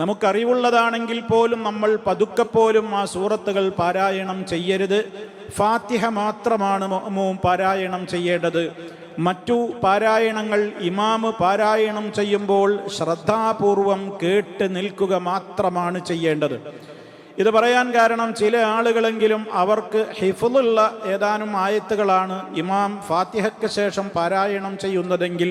നമുക്കറിവുള്ളതാണെങ്കിൽ പോലും നമ്മൾ പതുക്കെ പോലും ആ സൂറത്തുകൾ പാരായണം ചെയ്യരുത്. ഫാത്തിഹ മാത്രമാണ് മൊഹ്മൂം പാരായണം ചെയ്യേണ്ടത്. മറ്റു പാരായണങ്ങൾ ഇമാമ് പാരായണം ചെയ്യുമ്പോൾ ശ്രദ്ധാപൂർവം കേട്ട് നിൽക്കുക മാത്രമാണ് ചെയ്യേണ്ടത്. ഇത് പറയാൻ കാരണം ചില ആളുകളെങ്കിലും അവർക്ക് ഹിഫുള്ള ഏതാനും ആയത്തുകളാണ് ഇമാം ഫാത്തിഹയ്ക്ക് ശേഷം പാരായണം ചെയ്യുന്നതെങ്കിൽ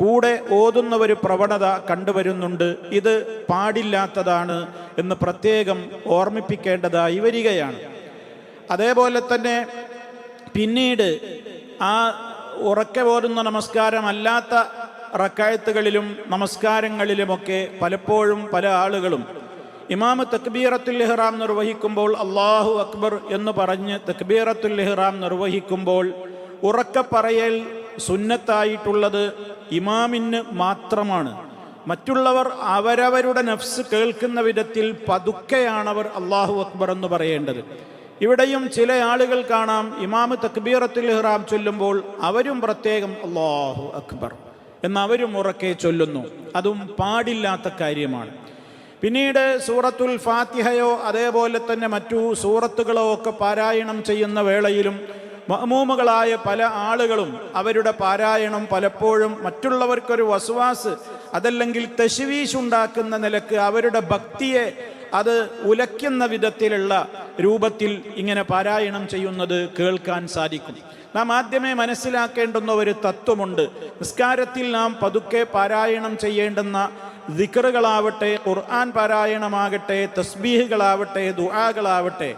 കൂടെ ഓതുന്ന ഒരു പ്രവണത കണ്ടുവരുന്നുണ്ട്. ഇത് പാടില്ലാത്തതാണ് എന്ന് പ്രത്യേകം ഓർമ്മിപ്പിക്കേണ്ടതായി വരികയാണ്. അതേപോലെ തന്നെ പിന്നീട് ആ ഉറക്കെ ഓതുന്ന നമസ്കാരമല്ലാത്ത റക്കായത്തുകളിലും നമസ്കാരങ്ങളിലുമൊക്കെ പലപ്പോഴും പല ആളുകളും ഇമാമ് തക്ബീറത്തുൽ ഇഹ്റാം നിർവഹിക്കുമ്പോൾ അള്ളാഹു അക്ബർ എന്ന് പറഞ്ഞ് തക്ബീറത്തുൽ ഇഹ്റാം നിർവഹിക്കുമ്പോൾ ഉറക്കെ പറയൽ സുന്നത്തായിട്ടുള്ളത് ഇമാമിന് മാത്രമാണ്. മറ്റുള്ളവർ അവരവരുടെ നഫ്സ് കേൾക്കുന്ന വിധത്തിൽ പതുക്കെയാണ് അവർ അള്ളാഹു അക്ബർ എന്ന് പറയേണ്ടത്. ഇവിടെയും ചില ആളുകൾ കാണാം ഇമാമ് തക്ബീറത്തുൽ ഇഹ്റാം ചൊല്ലുമ്പോൾ അവരും പ്രത്യേകം അള്ളാഹു അക്ബർ എന്ന് അവരും ഉറക്കെ ചൊല്ലുന്നു. അതും പാടില്ലാത്ത കാര്യമാണ്. പിന്നീട് സൂറത്തുൽ ഫാത്തിഹയോ അതേപോലെ തന്നെ മറ്റു സൂറത്തുകളോ ഒക്കെ പാരായണം ചെയ്യുന്ന വേളയിലും മഹമൂമുകളായ പല ആളുകളും അവരുടെ പാരായണം പലപ്പോഴും മറ്റുള്ളവർക്കൊരു വസുവാസ് അതല്ലെങ്കിൽ തശുവീശ് ഉണ്ടാക്കുന്ന നിലയ്ക്ക് അവരുടെ ഭക്തിയെ അത് ഉലയ്ക്കുന്ന വിധത്തിലുള്ള രൂപത്തിൽ ഇങ്ങനെ പാരായണം ചെയ്യുന്നത് കേൾക്കാൻ സാധിക്കും. നാം ആദ്യമേ മനസ്സിലാക്കേണ്ടുന്ന ഒരു തത്വമുണ്ട്. നിസ്കാരത്തിൽ നാം പതുക്കെ പാരായണം ചെയ്യേണ്ടുന്ന ദിക്കറുകളാവട്ടെ ഖുർആൻ പാരായണമാകട്ടെ തസ്ബീഹുകളാവട്ടെ ദുആകളാവട്ടെ.